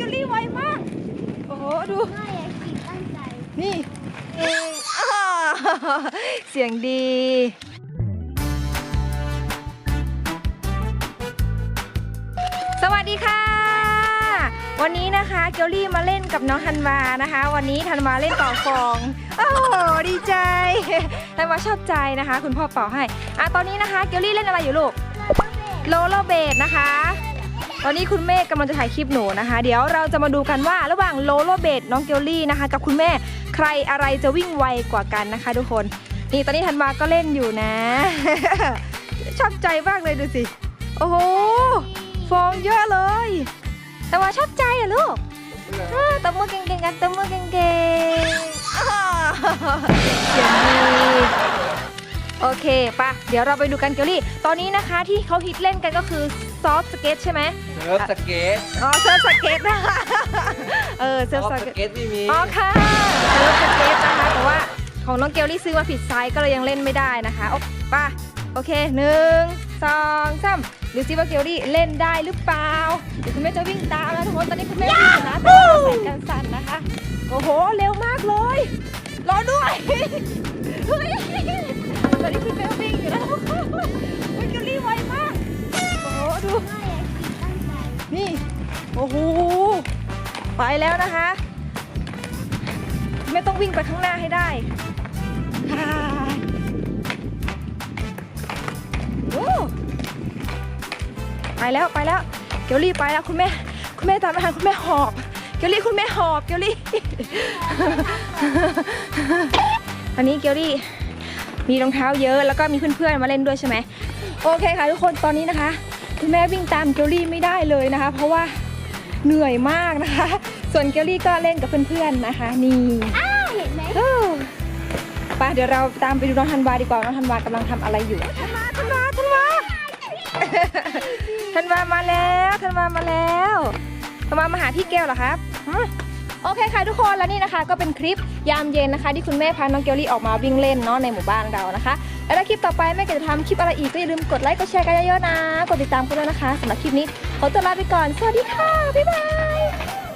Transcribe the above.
เกลลี่ไวมาก โอ้โห ดูไม่อยากขี่ตั้งใจ นี่เองอ้าเสียงดี สวัสดีค่ะ วันนี้นะคะเกลลี่มาเล่นกับน้องธันวานะคะ วันนี้ธันวาเล่นต่อฟอง โอ้โหดีใจธันวาชอบใจนะคะ คุณพ่อเป่าให้อะตอนนี้นะคะเกลลี่เล่นอะไรอยู่ลูกโลโลเบดนะคะ ตอนนี้คุณแม่กำลังจะถ่ายคลิปหนูนะคะ เดี๋ยวเราจะมาดูกันว่าระหว่างโลโลเบดน้องเกลลี่นะคะ กับคุณแม่ใครอะไรจะวิ่งไวกว่ากันนะคะ ทุกคน นี่ตอนนี้ธันวาก็เล่นอยู่นะ ชอบใจมากเลยดูสิ โอ้โหฟองเยอะเลยธันวาชอบใจอะลูกอ่าตบมือเก่งๆกันตบมือเก่งๆอ่าเสียงดี โอเคปะเดี๋ยวเราไปดูกันเกลลี่ ตอนนี้นะคะที่เขาฮิตเล่นกันก็คือซอฟต์สเก็ตใช่ไหมเซิร์ฟสเก็ตอ๋อเซิร์ฟสเก็ตนะคะเออเซิเซิร์ร์ฟฟสสเก็ตเก็ตไม่มีอ๋อค่ะเซิร์ฟสเก็ตนะคะแต่ว่าของน้องเกลลี่ซื้อมาผิดไซส์ก็เลยยังเล่นไม่ได้นะคะโอ้ปะโอเคหนึ่งสองสามดูซิว่าเกลลี่เล่นได้หรือเปล่าเดี๋ยวคุณแม่จะวิ่งตามนะทุกคนตอนนี้คุณแม่วิ่งอยู่นะแต่ว่าใส่กันสั่นนะคะ โอ้โหเร็วมากเลย รอด้วย โอ้โหไปแล้วนะคะ ไม่ต้องวิ่งไปข้างหน้าให้ได้โอ้ไปแล้วไปแล้วเกลลี่ไปแล้วคุณแม่คุณแม่ตามไม่ทันคุณแม่หอบเกลลี่คุณแม่หอบเกลลี่ อันนี้เกลลี่มีรองเท้าเยอะแล้วก็มีเพื่อนๆมาเล่นด้วยใช่ไหมโอเคค่ะทุกคนตอนนี้นะคะ คุณแม่วิ่งตามเกลลี่ไม่ได้เลยนะคะ เพราะว่า เหนื่อยมากนะคะ ส่วนเกลลี่ก็เล่นกับเพื่อนๆนะคะ นี่อ้าวเห็นไหมเออไปเดี๋ยวเราตามไปดูน้องธันวาดีกว่าน้องธันวากำลังทำอะไรอยู่ธันวาธันวาธันวาธันวามาแล้วธันวามาแล้วธันวามาหาพี่แก้วเหรอครับฮะ โอเคค่ะทุกคนแล้วนี่นะคะ ก็เป็นคลิปยามเย็นนะคะ ที่คุณแม่พาน้องเกลลี่ออกมาวิ่งเล่นเนาะในหมู่บ้านเรานะคะ แล้วถ้าคลิปต่อไปแม่ก็จะทำคลิปอะไรอีกก็อย่าลืมกดไลค์กดแชร์กันเยอะๆนะ กดติดตามกันด้วยนะคะสำหรับคลิปนี้ขอตัวลาไปก่อนสวัสดีค่ะบ๊ายบาย